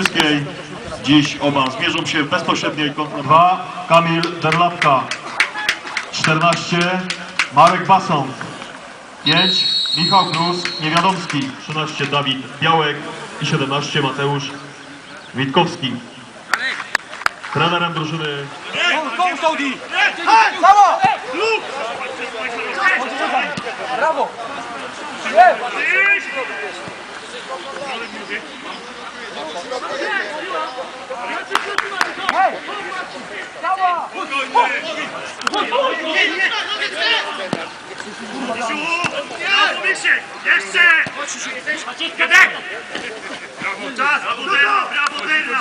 Cieszyńskiej. Dziś oba zmierzą się w bezpośredniej konfrontacji. 2 Kamil Derlatka 14 Marek Bason 5 Michał Krus Niewiadomski 13 Dawid Białek i 17 Mateusz Witkowski. Trenerem drużyny Brawo! Jeszcze! Gadek! Brawo, czas! Brawo, Dera! Brawo, Dera!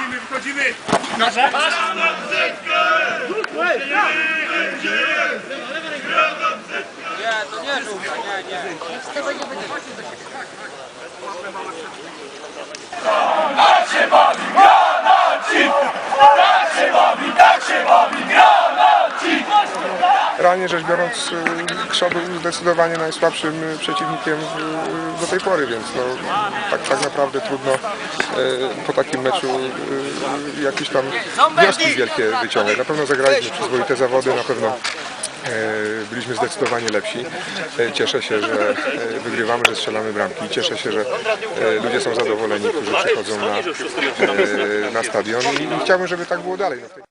Wchodzimy! Realnie rzecz biorąc, y, Krzok był zdecydowanie najsłabszym y, przeciwnikiem y, do tej pory, więc no, tak, tak naprawdę trudno po takim meczu jakieś tam wnioski wielkie wyciągać. Na pewno zagraliśmy przyzwoite zawody, na pewno byliśmy zdecydowanie lepsi. Y, Cieszę się, że y, wygrywamy, że strzelamy bramki. Cieszę się, że ludzie są zadowoleni, którzy przychodzą na, na stadion i chciałbym, żeby tak było dalej. No,